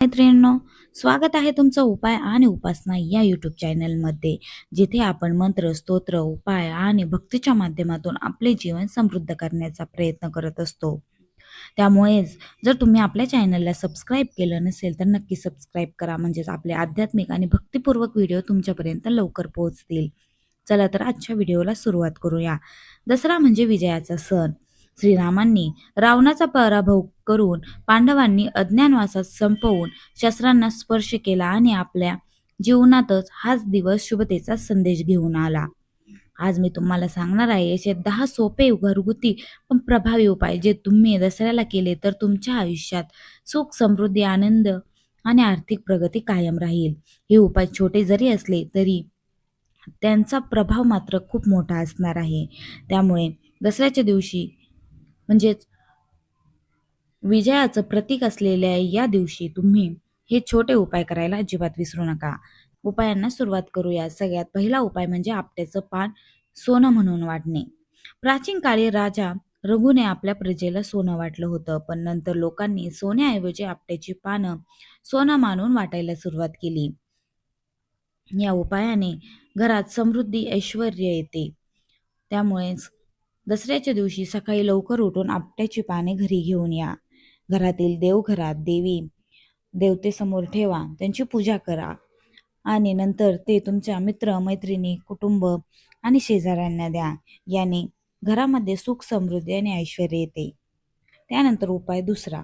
मैत्रिणींनो स्वागत आहे तुमचं उपाय आणि उपासना या यूट्यूब चॅनलमध्ये जिथे आपण मंत्र स्तोत्र उपाय आणि भक्तीच्या माध्यमातून आपले जीवन समृद्ध करण्याचा प्रयत्न करत असतो. त्यामुळेच जर तुम्ही आपल्या चॅनलला सबस्क्राईब केलं नसेल तर नक्की सबस्क्राईब करा. म्हणजेच आपले आध्यात्मिक आणि भक्तिपूर्वक व्हिडिओ तुमच्यापर्यंत लवकर पोहोचतील. चला तर आजच्या व्हिडिओला सुरुवात करूया. दसरा म्हणजे विजयाचा सण. श्रीरामांनी रावणाचा पराभव करून पांडवांनी अज्ञानवासात संपवून शस्त्रांना स्पर्श केला आणि आपल्या जीवनातच हाच दिवस शुभतेचा संदेश घेऊन आला. आज मी तुम्हाला सांगणार आहे असे दहा सोपे घरगुती पण प्रभावी उपाय जे तुम्ही दसऱ्याला केले तर तुमच्या आयुष्यात सुख समृद्धी आनंद आणि आर्थिक प्रगती कायम राहील. हे उपाय छोटे जरी असले तरी त्यांचा प्रभाव मात्र खूप मोठा असणार आहे. त्यामुळे दसऱ्याच्या दिवशी म्हणजेच विजयाचं प्रतीक असलेल्या या दिवशी तुम्ही हे छोटे उपाय करायला अजिबात विसरू नका. उपायांना सुरुवात करूया. सगळ्यात पहिला उपाय म्हणजे आपट्याचं पान सोनं म्हणून वाटणे. प्राचीन काळी राजा रघुने आपल्या प्रजेला सोनं वाटलं होतं पण नंतर लोकांनी सोन्याऐवजी आपट्याची पानं सोनं मानून वाटायला सुरुवात केली. या उपायाने घरात समृद्धी ऐश्वर येते. त्यामुळेच दसऱ्याच्या दिवशी सकाळी लवकर उठून आपट्याची पाने घरी घेऊन या. घरातील देवघरात देवी देवतेसमोर ठेवा त्यांची पूजा करा. आणि नंतर ते तुमच्या मित्र मैत्रिणी कुटुंब आणि शेजाऱ्यांना द्या. याने घरामध्ये सुख समृद्धी आणि ऐश्वर येते. त्यानंतर उपाय दुसरा.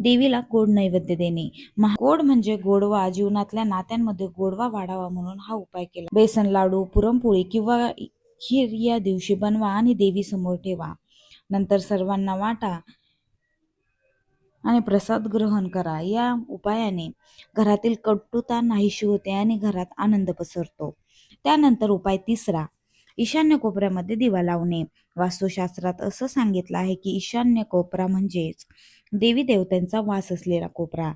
देवीला गोड नैवेद्य देणे. महा- गोड म्हणजे गोडवा जीवनातल्या नात्यांमध्ये गोडवा वाढावा म्हणून हा उपाय केला. बेसन लाडू पुरणपोळी किंवा खीर या दिवशी बनवा आणि देवी समोर ठेवा. नंतर सर्वांना वाटा आणि प्रसाद ग्रहण करा. या उपायाने घरातील कटुता नाहीशी होते आणि घरात आनंद पसरतो. त्यानंतर उपाय तिसरा ईशान्य कोपऱ्यामध्ये दिवा लावणे. वास्तुशास्त्रात असं सांगितलं आहे की ईशान्य कोपरा म्हणजेच देवी देवतांचा वास असलेला कोपरा.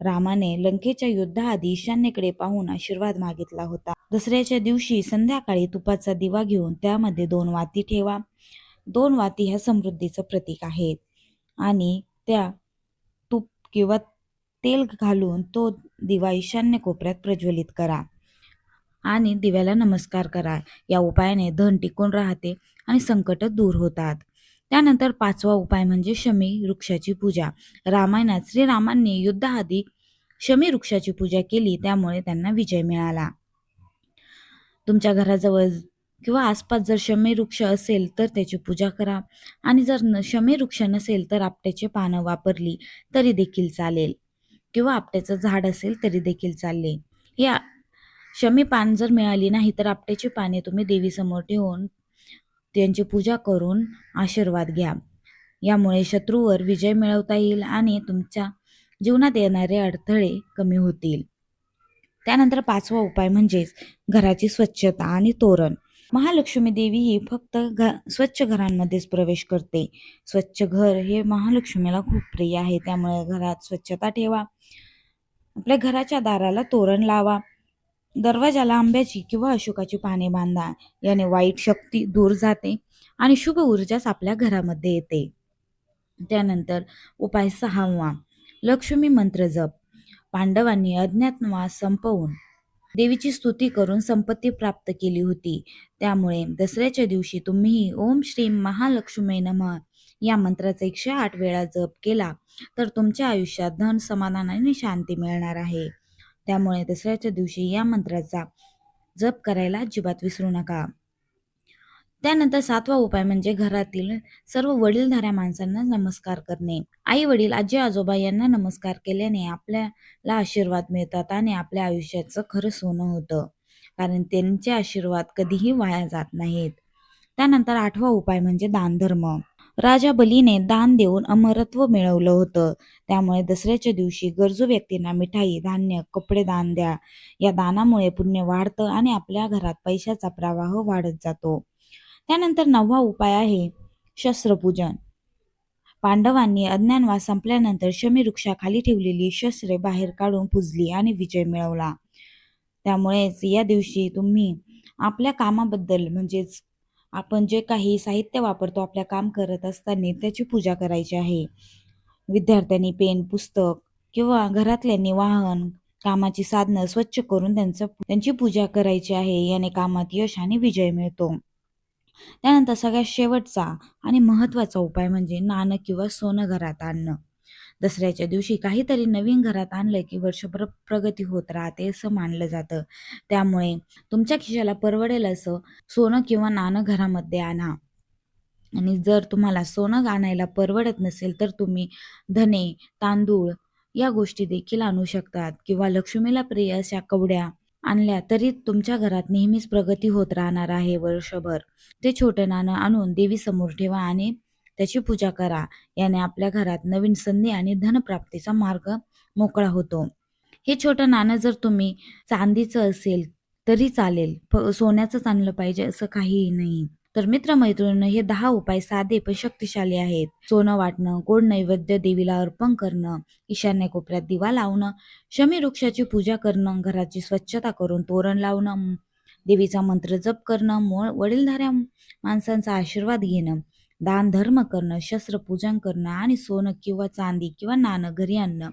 रामाने लंकेच्या युद्धाआधी ईशान्येकडे पाहून आशीर्वाद मागितला होता. दसऱ्याच्या दिवशी संध्याकाळी तुपाचा दिवा घेऊन त्यामध्ये दोन वाती ठेवा. दोन वाती ह्या समृद्धीचं प्रतीक आहेत. आणि त्या तूप किंवा तेल घालून तो दिवा ईशान्य कोपऱ्यात प्रज्वलित करा. आणि दिव्याला नमस्कार करा. या उपायाने धन टिकून राहते आणि संकट दूर होतात. त्यानंतर पाचवा उपाय म्हणजे शमी वृक्षाची पूजा. रामायणात श्रीरामांनी युद्धाआधी शमी वृक्षाची पूजा केली त्यामुळे त्यांना विजय मिळाला. तुमच्या घराजवळ किंवा आसपास जर शमी वृक्ष असेल तर त्याची पूजा करा. आणि जर न शमी वृक्ष नसेल तर आपट्याची पानं वापरली तरी देखील चालेल. किंवा आपट्याचं झाड असेल तरी देखील चालले. या शमी पान जर मिळाली नाही तर आपट्याची पाने तुम्ही देवीसमोर ठेवून त्यांची पूजा करून आशीर्वाद घ्या. यामुळे शत्रूवर विजय मिळवता येईल आणि तुमच्या जीवनात येणारे अडथळे कमी होतील. त्यानंतर पाचवा उपाय म्हणजेच घराची स्वच्छता आणि तोरण. महालक्ष्मी देवी ही फक्त घ स्वच्छ घरांमध्येच प्रवेश करते. स्वच्छ घर हे महालक्ष्मीला खूप प्रिय आहे. त्यामुळे घरात स्वच्छता ठेवा. आपल्या घराच्या दाराला तोरण लावा. दरवाजाला आंब्याची किंवा अशोकाची पाने बांधा. याने वाईट शक्ती दूर जाते आणि शुभ ऊर्जाच आपल्या घरामध्ये येते. त्यानंतर उपाय सहावा लक्ष्मी मंत्र जप. पांडवांनी अज्ञातवास संपवून देवीची स्तुती करून संपत्ती प्राप्त केली होती. त्यामुळे दसऱ्याच्या दिवशी तुम्हीही ओम श्री महालक्ष्मी नमः या मंत्राचा एकशे आठ वेळा जप केला तर तुमच्या आयुष्यात धन समाधान आणि शांती मिळणार आहे. त्यामुळे दसऱ्याच्या दिवशी या मंत्राचा जप करायला अजिबात विसरू नका. त्यानंतर सातवा उपाय म्हणजे घरातील सर्व वडीलधाऱ्या माणसांना नमस्कार करणे. आई वडील आजी आजोबा यांना नमस्कार केल्याने आपल्याला आशीर्वाद मिळतात आणि आपल्या आयुष्याचं खरं सोनं होतं. कारण त्यांचे आशीर्वाद कधीही वाया जात नाहीत. त्यानंतर आठवा उपाय म्हणजे दानधर्म. राजा बलीने दान देऊन अमरत्व मिळवलं होतं. त्यामुळे दसऱ्याच्या दिवशी गरजू व्यक्तींना मिठाई धान्य कपडे दान द्या. या दानामुळे पुण्य वाढतं आणि आपल्या घरात पैशाचा प्रवाह वाढत जातो. त्यानंतर नववा उपाय आहे शस्त्रपूजन. पांडवांनी अज्ञानवास संपल्यानंतर शमी वृक्षाखाली ठेवलेली शस्त्रे बाहेर काढून पुजली आणि विजय मिळवला. त्यामुळेच या दिवशी तुम्ही आपल्या कामाबद्दल म्हणजेच आपण जे काही साहित्य वापरतो आपल्या काम करत असताना त्याची पूजा करायची आहे. विद्यार्थ्यांनी पेन पुस्तक किंवा घरातल्यांनी वाहन कामाची साधनं स्वच्छ करून त्यांचं त्यांची पूजा करायची आहे याने कामात यश आणि विजय मिळतो. त्यानंतर सगळ्यात शेवटचा आणि महत्त्वाचा उपाय म्हणजे नाणं किंवा सोनं घरात आणणं. दसऱ्याच्या दिवशी काहीतरी नवीन घरात आणलं की वर्षभर प्रगती होत राहते असं मानलं जातं. त्यामुळे तुमच्या खिशाला परवडेल असं सोनं किंवा नाणं घरामध्ये आणा. आणि जर तुम्हाला सोनं आणायला परवडत नसेल तर तुम्ही धने तांदूळ या गोष्टी देखील आणू शकतात. किंवा लक्ष्मीला प्रिय अशा कवड्या आणल्या तरी तुमच्या घरात नेहमीच प्रगती होत राहणार आहे वर्षभर. ते छोटं नाणं आणून देवीसमोर ठेवा आणि त्याची पूजा करा. याने आपल्या घरात नवीन संधी आणि धनप्राप्तीचा मार्ग मोकळा होतो. हे छोटं नाणं जर तुम्ही चांदीचं असेल तरी चालेल. सोन्याचं सोन्याचंच आणलं पाहिजे असं काहीही नाही. तर मित्रमैत्रिणींनो हे दहा उपाय साधे पण शक्तिशाली आहेत. सोनं वाटणं गोड नैवेद्य देवीला अर्पण करणं ईशान्य कोपऱ्यात दिवा लावणं शमी वृक्षाची पूजा करणं घराची स्वच्छता करून तोरण लावणं देवीचा मंत्र जप करणं मूळ वडीलधाऱ्या माणसांचा आशीर्वाद घेणं दान धर्म करणं शस्त्रपूजन करणं आणि सोनं किंवा चांदी किंवा नाणं घरी आणणं.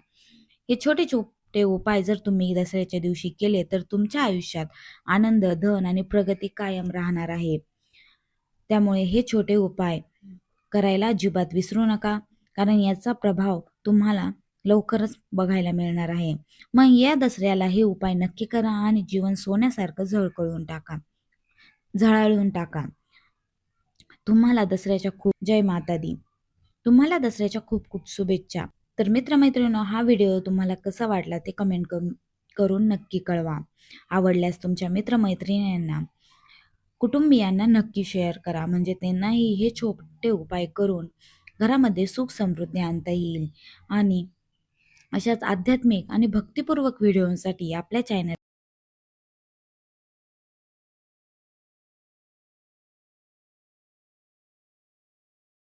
हे छोटे छोटे उपाय जर तुम्ही दसऱ्याच्या दिवशी केले तर तुमच्या आयुष्यात आनंद धन आणि प्रगती कायम राहणार आहे. त्यामुळे हे छोटे उपाय करायला अजिबात विसरू नका कारण याचा प्रभाव तुम्हाला लवकरच बघायला मिळणार आहे. मग या दसऱ्याला हे उपाय नक्की करा आणि जीवन सोन्यासारखं झळकळून टाका झळाळून टाका. तुम्हाला दसऱ्याच्या खूप जय माता दी. तुम्हाला दसऱ्याच्या खूप खूप शुभेच्छा. तर मित्रमैत्रिणींनो हा व्हिडिओ तुम्हाला कसा वाटला ते कमेंट करून करून नक्की कळवा. आवडल्यास तुमच्या मित्रमैत्रिणींना कुटुंबियांना नक्की शेअर करा. म्हणजे त्यांनाही हे छोटे उपाय करून घरामध्ये सुख समृद्धी आणता येईल. आणि अशाच आध्यात्मिक आणि भक्तिपूर्वक व्हिडिओसाठी आपल्या चॅनल